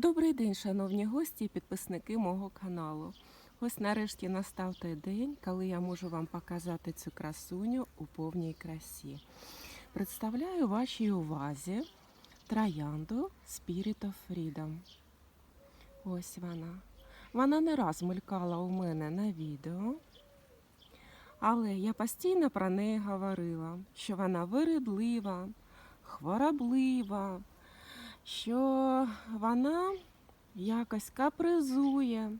Добрий день, шановні гості і підписники мого каналу. Ось нарешті настав той день, коли я можу вам показати цю красуню у повній красі. Представляю вашій увазі троянду Spirit of Freedom. Ось вона. Вона не раз мелькала у мене на відео, але я постійно про неї говорила, що вона виридлива, хвороблива, що вона якось капризує,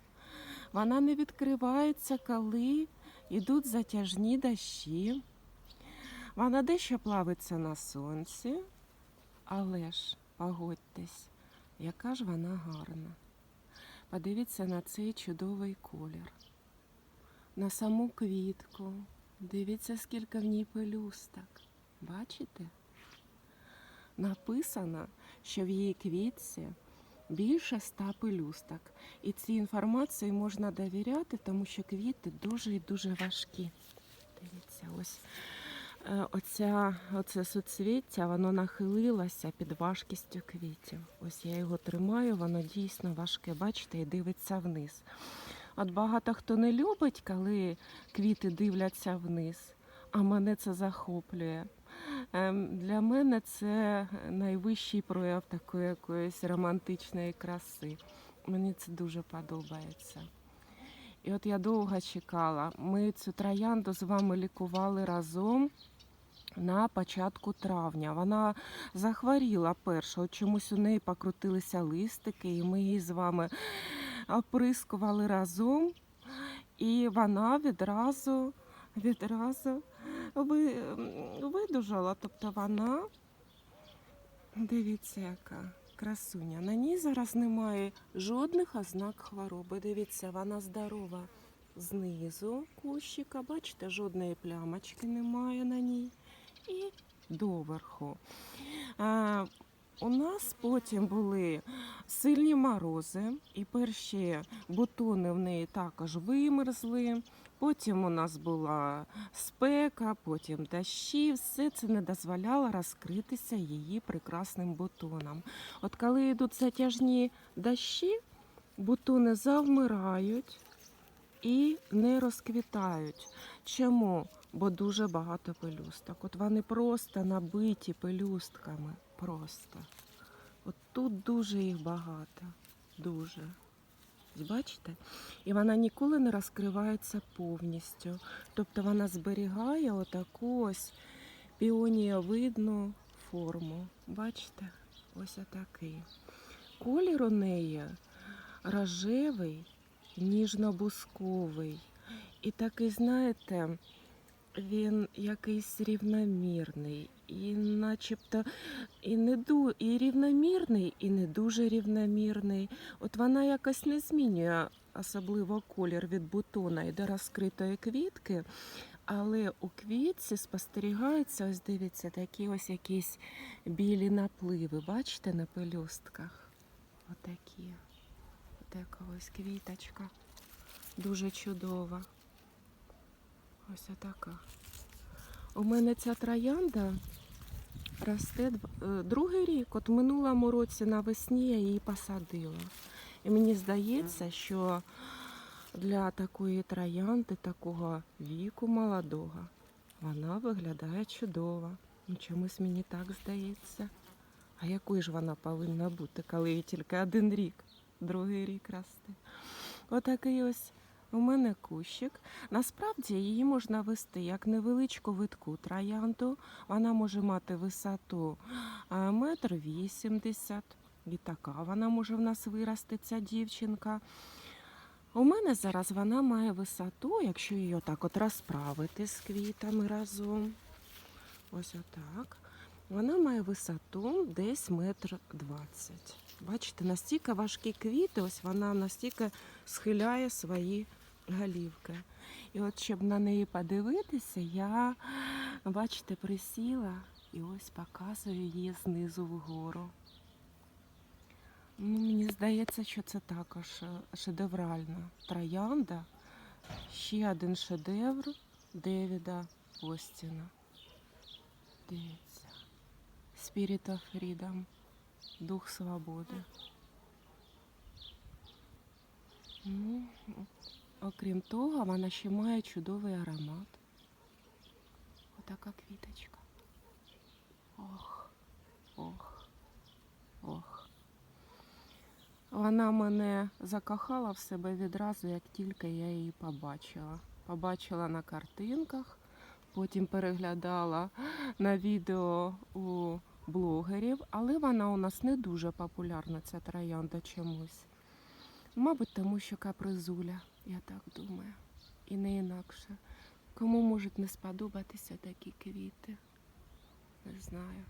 вона не відкривається, коли йдуть затяжні дощі. Вона дещо плавиться на сонці, але ж погодьтесь, яка ж вона гарна. Подивіться на цей чудовий колір, на саму квітку. Дивіться, скільки в ній пелюсток. Бачите? Написано, що в її квітці більше ста пелюсток. І цій інформації можна довіряти, тому що квіти дуже і дуже важкі. Дивіться, ось е, оця, оце суцвіття, воно нахилилося під важкістю квітів. Ось я його тримаю, воно дійсно важке, бачите, і дивиться вниз. От багато хто не любить, коли квіти дивляться вниз, а мене це захоплює. Ем, Для мене це найвищий прояв такої якоїсь романтичної краси. Мені це дуже подобається. І от я довго чекала. Ми цю троянду з вами лікували разом на початку травня. Вона захворіла перша, от чомусь у неї покрутилися листики, і ми її з вами оприскували разом. І вона відразу, відразу видужала. Тобто вона, дивіться, яка красуня. На ній зараз немає жодних ознак хвороби. Дивіться, вона здорова знизу кущика. Бачите, жодної плямочки немає на ній. І доверху. У нас потім були сильні морози, і перші бутони в неї також вимерзли. Потім у нас була спека, потім дощі. Все це не дозволяло розкритися її прекрасним бутонам. От коли йдуть затяжні дощі, бутони завмирають і не розквітають. Чому? Бо дуже багато пелюсток. От вони просто набиті пелюстками. Просто. От тут дуже їх багато. Дуже. Бачите? І вона ніколи не розкривається повністю. Тобто вона зберігає отаку ось піонієвидну форму. Бачите? Ось отакий. Колір у неї рожевий, ніжно-бусковий. І такий, знаєте, він якийсь рівномірний, і начебто і не ду, і рівномірний, і не дуже рівномірний. От вона якось не змінює особливо колір від бутона і до розкритої квітки. Але у квітці спостерігаються, ось дивіться, такі ось якісь білі напливи. Бачите на пелюстках? Отакі. Отака ось квіточка. Дуже чудова. Ось така. У мене ця троянда росте е, другий рік. От в минулому році навесні я її посадила. І мені здається, що для такої троянди, такого віку молодого, вона виглядає чудово. Ну, чомусь мені так здається. А якою ж вона повинна бути, коли їй тільки один рік, другий рік росте? Отакий ось у мене кущик. Насправді її можна вести як невеличку витку троянду. Вона може мати висоту метр вісімдесят. І така вона може в нас вирости, ця дівчинка. У мене зараз вона має висоту, якщо її отак от розправити з квітами разом. Ось отак. Вона має висоту десь метр двадцять. Бачите, настільки важкі квіти, ось вона настільки схиляє свої голівки. І от щоб на неї подивитися, я, бачите, присіла і ось показую її знизу вгору. Ну, мені здається, що це також е, шедевральна троянда. Ще один шедевр Девіда Остіна. Дивіться. Spirit of Freedom. Дух свободи. Ну, окрім того, вона ще має чудовий аромат. Отака квіточка. Ох, ох, ох. Вона мене закохала в себе відразу, як тільки я її побачила. Побачила на картинках, потім переглядала на відео у блогерів, але вона у нас не дуже популярна, ця троянда чомусь. Мабуть, тому що капризуля, я так думаю. І не інакше. Кому можуть не сподобатися такі квіти? Не знаю.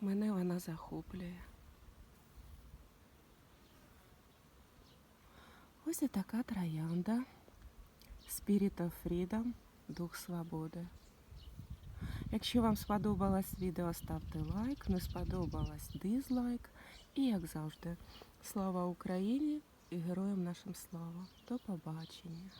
Мене вона захоплює. Ось і така троянда. Spirit of Freedom, Дух Свободи. Якщо вам сподобалось відео, ставте лайк, не сподобалось дизлайк. І як завжди, слава Україні і героям нашим слава. До побачення.